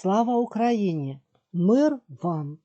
Слава Україні! Мир вам!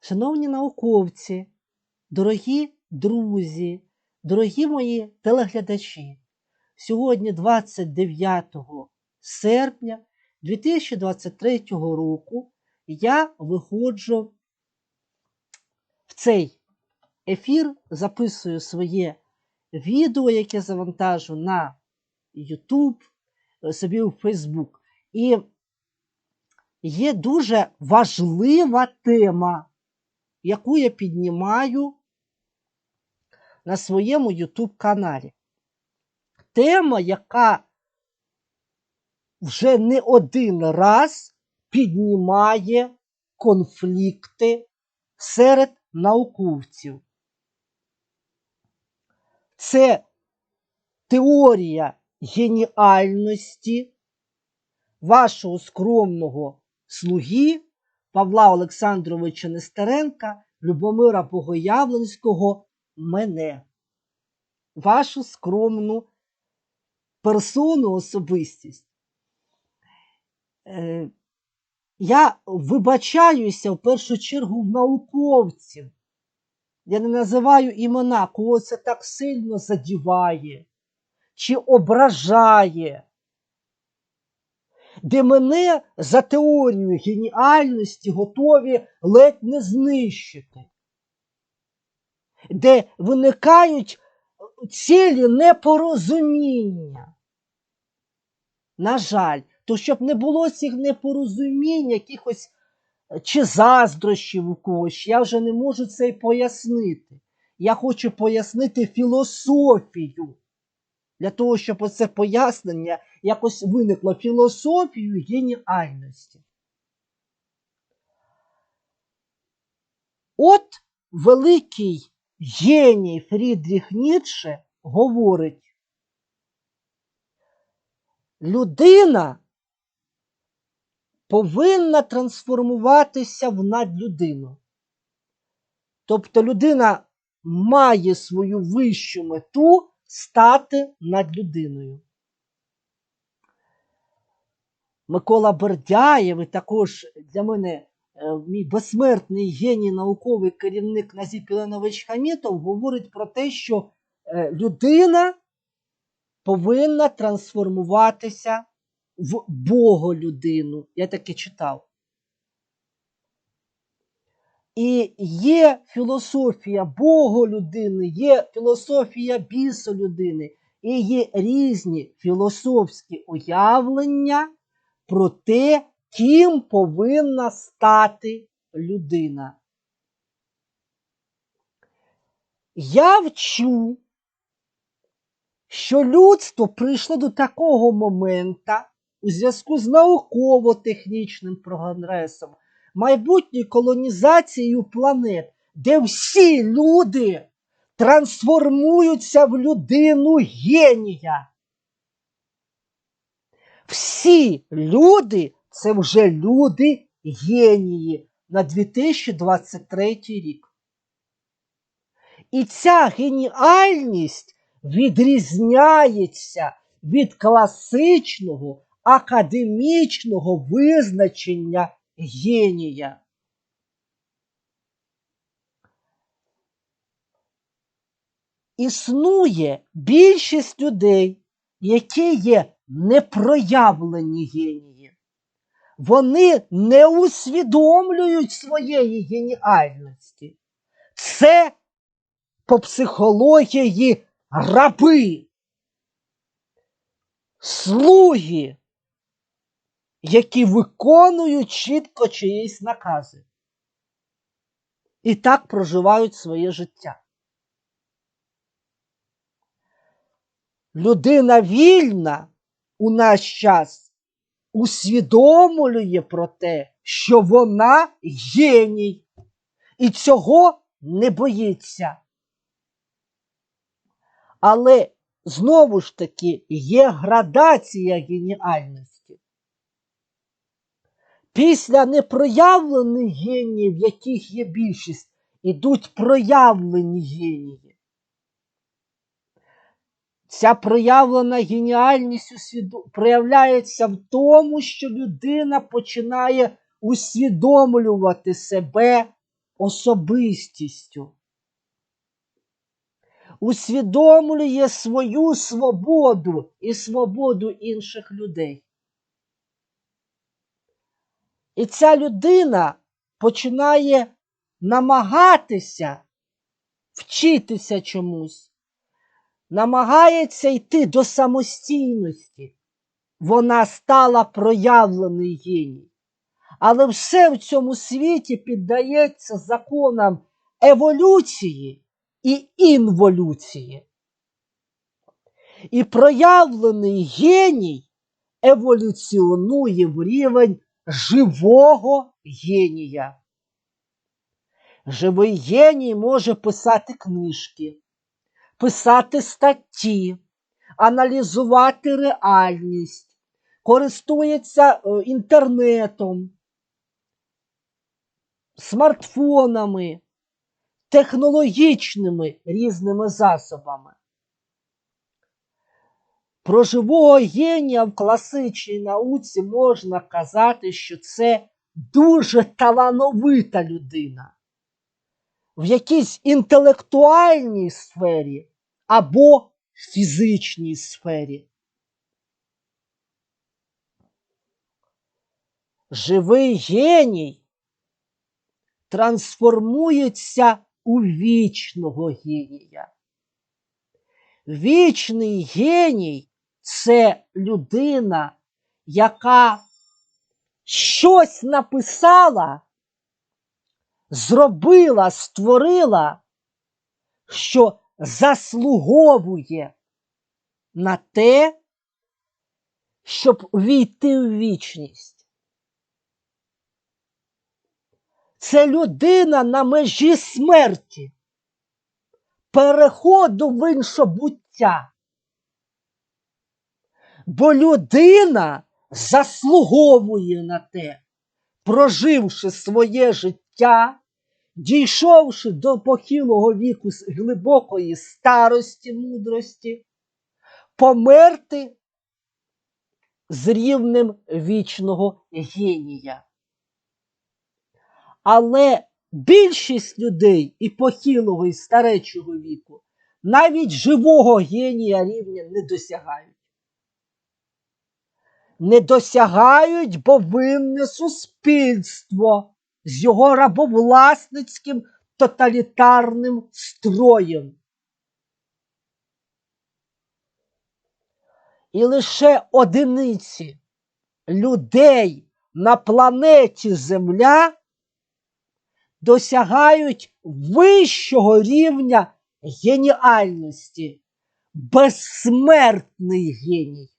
Шановні науковці, дорогі друзі, дорогі мої телеглядачі, сьогодні 29 серпня 2023 року я виходжу в цей ефір, записую своє відео, яке завантажу на YouTube, собі у Facebook. І є дуже важлива тема, яку я піднімаю на своєму YouTube каналі. Тема, яка вже не один раз піднімає конфлікти серед науковців. Це теорія геніальності вашого скромного слуги Павла Олександровича Нестеренка, Любомира Богоявленського, мене, вашу скромну персону, особистість. Е, я вибачаюся в першу чергу в науковців. Я не називаю імена, кого це так сильно задіває чи ображає, де мене за теорією геніальності готові ледь не знищити, де виникають цілі непорозуміння. На жаль, то щоб не було цих непорозумінь, якихось чи заздрощів у когось, я вже не можу це пояснити. Я хочу пояснити філософію. Для того, щоб оце пояснення якось виникло філософію геніальності. От великий геній Фрідріх Ніцше говорить, людина повинна трансформуватися в надлюдину. Тобто людина має свою вищу мету стати над людиною. Микола Бердяєв і також для мене е, мій безсмертний геній науковий керівник Назіп Іланович Хамітов говорить про те, що е, людина повинна трансформуватися в Боголюдину. Я таке читав. І є філософія Боголюдини, є філософія бісолюдини, і є різні філософські уявлення про те, ким повинна стати людина. Я вчу, що людство прийшло до такого моменту у зв'язку з науково-технічним прогресом, майбутньою колонізацією планет, де всі люди трансформуються в людину генія. Всі люди це вже люди генії на 2023 рік. І ця геніальність відрізняється від класичного академічного визначення генія. Існує більшість людей, які є непроявлені генії. Вони не усвідомлюють своєї геніальності. Це по психології раби, слуги, які виконують чітко чиїсь накази. І так проживають своє життя. Людина вільна у наш час усвідомлює про те, що вона геній, і цього не боїться. Але знову ж таки є градація геніальності. Після непроявлених геніїв, яких є більшість, ідуть проявлені генії. Ця проявлена геніальність усвіду... проявляється в тому, що людина починає усвідомлювати себе особистістю. Усвідомлює свою свободу і свободу інших людей. І ця людина починає намагатися вчитися чомусь, намагається йти до самостійності. Вона стала проявлений геній. Але все в цьому світі піддається законам еволюції і інволюції. І проявлений геній еволюціонує в рівень живого генія. Живий геній може писати книжки, писати статті, аналізувати реальність, користується е, інтернетом, смартфонами, технологічними різними засобами. Про живого генія в класичній науці можна казати, що це дуже талановита людина в якійсь інтелектуальній сфері або фізичній сфері. Живий геній трансформується у вічного генія. Вічний геній це людина, яка щось написала, зробила, створила, що заслуговує на те, щоб війти в вічність. Це людина на межі смерті, переходу в інше буття. Бо людина заслуговує на те, проживши своє життя, дійшовши до похилого віку з глибокої старості мудрості, померти з рівнем вічного генія. Але більшість людей і похилого, і старечого віку навіть живого генія рівня не досягають. Не досягають, бо винне суспільство з його рабовласницьким тоталітарним строєм. І лише одиниці людей на планеті Земля досягають вищого рівня геніальності, безсмертний геній.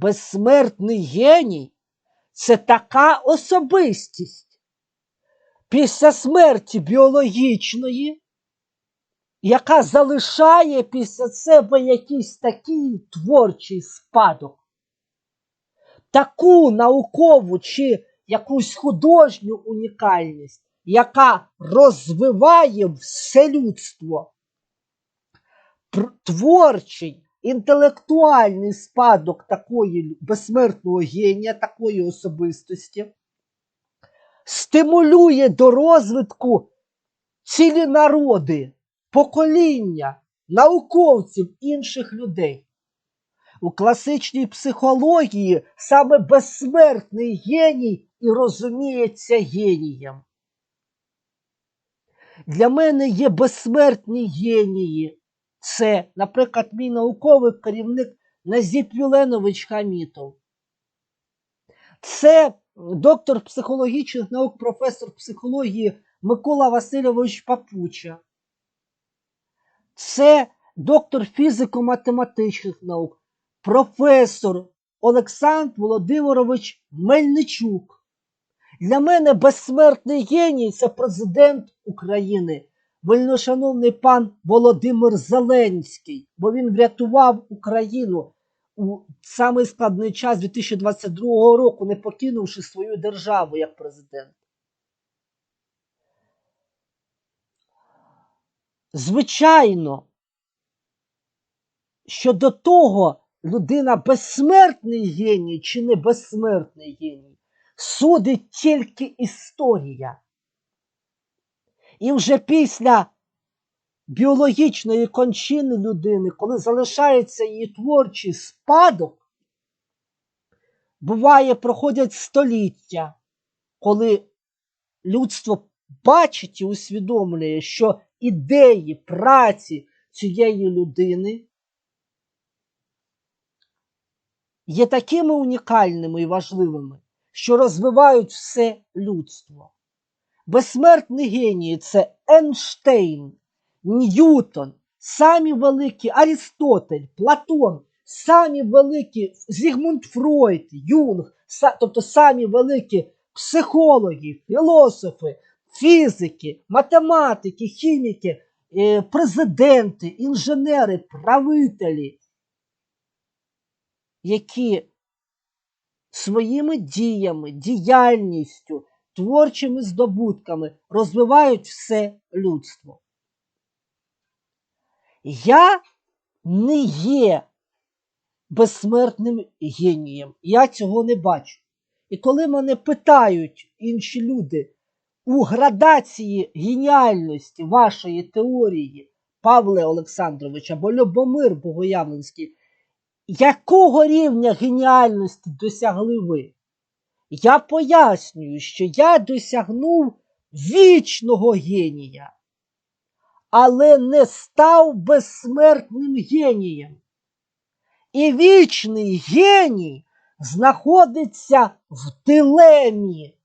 Безсмертний геній це така особистість після смерті біологічної, яка залишає після себе якийсь такий творчий спадок, таку наукову чи якусь художню унікальність, яка розвиває все людство. Творчий, інтелектуальний спадок такої безсмертного генія, такої особистості, стимулює до розвитку цілі народи, покоління, науковців інших людей. У класичній психології саме безсмертний геній і розуміється генієм. Для мене є безсмертні генії. Це, наприклад, мій науковий керівник Назіп Юленович Хамітов. Це доктор психологічних наук, професор психології Микола Васильович Папуча. Це доктор фізико-математичних наук, професор Олександр Володимирович Мельничук. Для мене безсмертний геній це президент України, вельношановний пан Володимир Зеленський, бо він врятував Україну у самий складний час 2022 року, не покинувши свою державу як президент. Звичайно, що до того людина безсмертний геній чи не безсмертний геній, судить тільки історія. І вже після біологічної кончини людини, коли залишається її творчий спадок, буває, проходять століття, коли людство бачить і усвідомлює, що ідеї праці цієї людини є такими унікальними і важливими, що розвивають все людство. Безсмертні генії це Ейнштейн, Ньютон, самі великі Арістотель, Платон, самі великі Зігмунд Фройд, Юнг, тобто самі великі психологи, філософи, фізики, математики, хіміки, е, президенти, інженери, правителі, які своїми діями, діяльністю, творчими здобутками розвивають все людство. Я не є безсмертним генієм. Я цього не бачу. І коли мене питають інші люди у градації геніальності вашої теорії, Павле Олександрович або Любомир Богоявленський, якого рівня геніальності досягли ви? Я пояснюю, що я досягнув вічного генія, але не став безсмертним генієм. І вічний геній знаходиться в дилемі.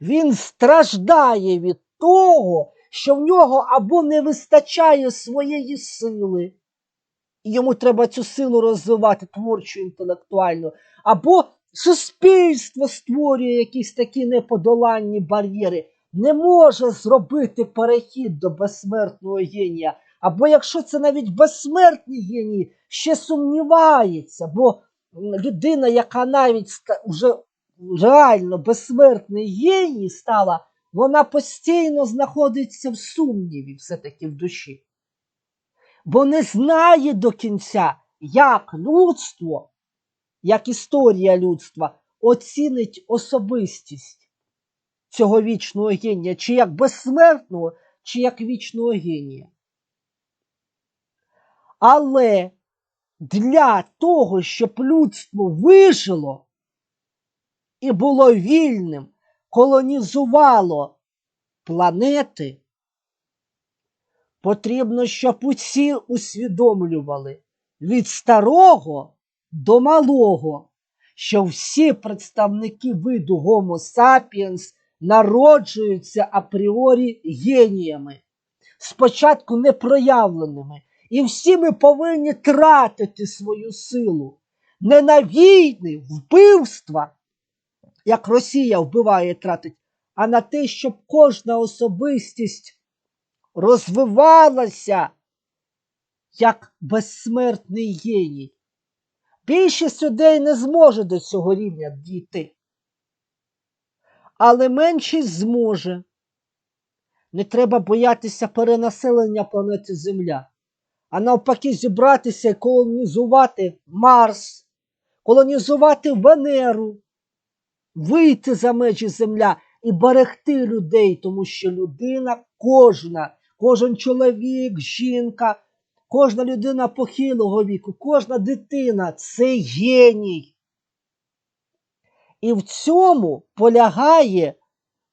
Він страждає від того, що в нього або не вистачає своєї сили, і йому треба цю силу розвивати творчо, інтелектуально, або суспільство створює якісь такі неподоланні бар'єри, не може зробити перехід до безсмертного генія. Або якщо це навіть безсмертний геній, ще сумнівається, бо людина, яка навіть вже реально безсмертний геній стала, вона постійно знаходиться в сумніві все-таки в душі. Бо не знає до кінця, як людство, як історія людства оцінить особистість цього вічного генія, чи як безсмертного, чи як вічного генія. Але для того, щоб людство вижило і було вільним, колонізувало планети, потрібно, щоб усі усвідомлювали від старого до малого, що всі представники виду Homo sapiens народжуються апріорі геніями, спочатку непроявленими. І всі ми повинні тратити свою силу не на війни, вбивства, як Росія вбиває і тратить, а на те, щоб кожна особистість розвивалася як безсмертний геній. Більшість людей не зможе до цього рівня дійти. Але меншість зможе. Не треба боятися перенаселення планети Земля, а навпаки, зібратися і колонізувати Марс, колонізувати Венеру, вийти за межі Земля і берегти людей, тому що людина кожна, кожен чоловік, жінка, кожна людина похилого віку, кожна дитина це геній. І в цьому полягає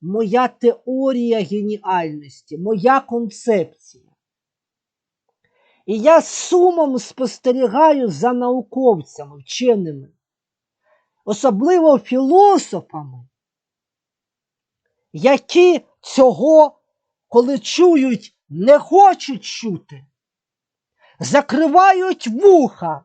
моя теорія геніальності, моя концепція. І я сумом спостерігаю за науковцями, вченими, особливо філософами, які цього, коли чують, не хочуть чути, закривають вуха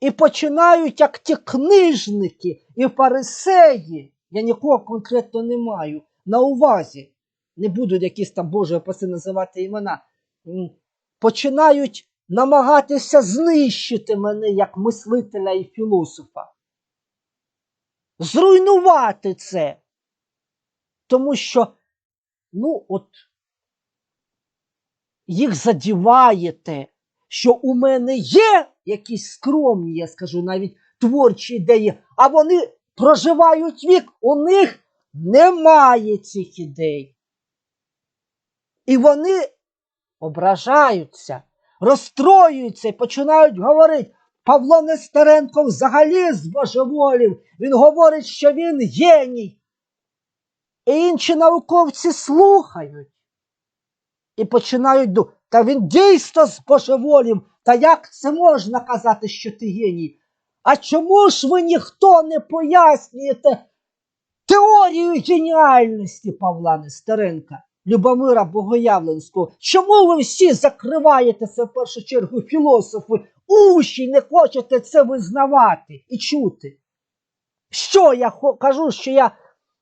і починають, як ті книжники і фарисеї, я нікого конкретно не маю на увазі, не буду якісь там Боже опаси називати імена, починають намагатися знищити мене як мислителя і філософа. Зруйнувати це. Тому що, ну, от, їх задіває те, що у мене є якісь скромні, я скажу, навіть творчі ідеї, а вони проживають вік, у них немає цих ідей. І вони ображаються, розстроюються і починають говорити. Павло Нестеренко взагалі збожеволів. Він говорить, що він геній. І інші науковці слухають і починають думати, та він дійсно збожеволів. Та як це можна казати, що ти геній? А чому ж ви ніхто не пояснюєте теорію геніальності Павла Нестеренка, Любомира Богоявленського? Чому ви всі закриваєте це в першу чергу філософи, уші не хочете це визнавати і чути? Що я кажу, що я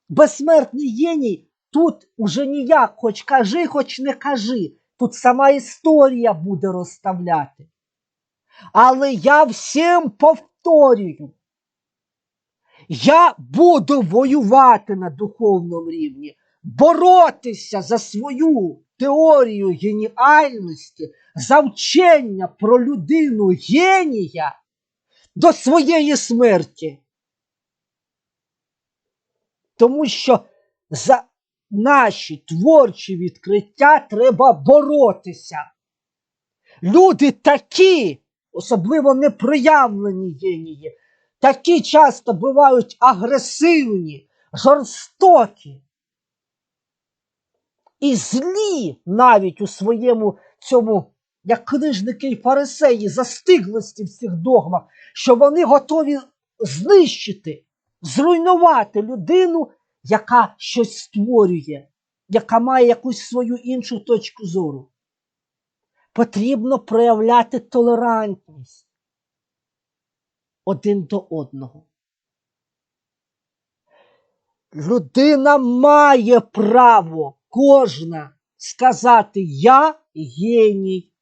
безсмертний геній? Тут уже ніяк, хоч кажи, хоч не кажи. Тут сама історія буде розставляти. Але я всім повторюю. Я буду воювати на духовному рівні, боротися за свою теорію геніальності, за вчення про людину генія до своєї смерті. Тому що за наші творчі відкриття треба боротися. Люди такі, особливо непроявлені генії, такі часто бувають агресивні, жорстокі і злі навіть у своєму цьому, як книжники й фарисеї, застиглості в цих догмах, що вони готові знищити, зруйнувати людину, яка щось створює, яка має якусь свою іншу точку зору. Потрібно проявляти толерантність один до одного. Людина має право кожна сказати Я геній.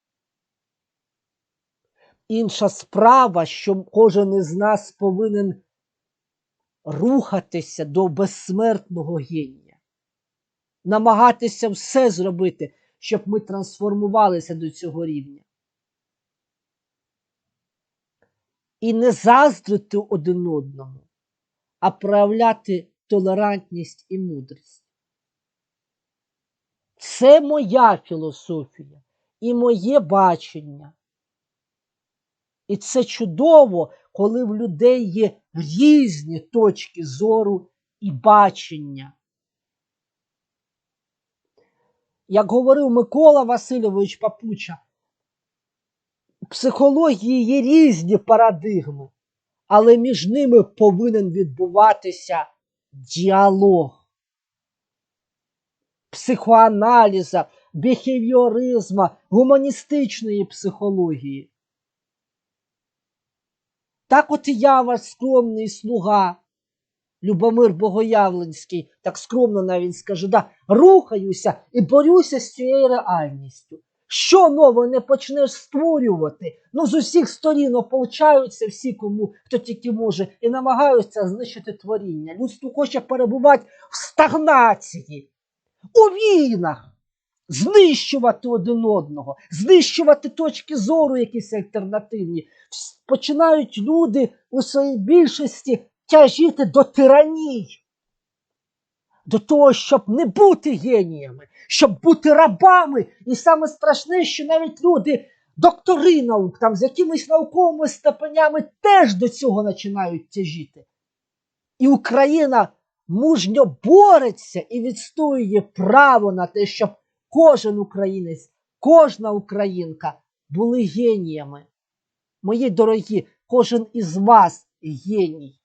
Інша справа, що кожен із нас повинен рухатися до безсмертного генія, намагатися все зробити, щоб ми трансформувалися до цього рівня. І не заздрити один одному, а проявляти толерантність і мудрість. Це моя філософія і моє бачення. І це чудово, коли в людей є різні точки зору і бачення. Як говорив Микола Васильович Папуча, у психології є різні парадигми, але між ними повинен відбуватися діалог психоаналіза, біхевіоризма, гуманістичної психології. Так от і я ваш скромний слуга, Любомир Богоявленський, так скромно навіть скаже, да, рухаюся і борюся з цією реальністю. Що нове не почнеш створювати? Ну, з усіх сторін ополчаються всі, кому хто тільки може, і намагаються знищити творіння. Людство хоче перебувати в стагнації, у війнах, знищувати один одного, знищувати точки зору, якісь альтернативні. Починають люди у своїй більшості тяжіти до тираній, до того, щоб не бути геніями, щоб бути рабами. І саме страшне, що навіть люди, доктори наук, там з якимись науковими степенями, теж до цього починають тяжіти. І Україна мужньо бореться і відстоює право на те, щоб кожен українець, кожна українка були геніями. Мої дорогі, кожен із вас геній.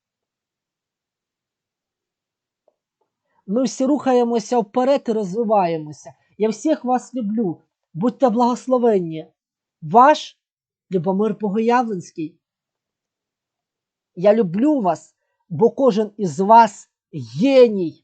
Ми всі рухаємося вперед і розвиваємося. Я всіх вас люблю. Будьте благословенні. Ваш Любомир Богоявленський. Я люблю вас, бо кожен із вас геній.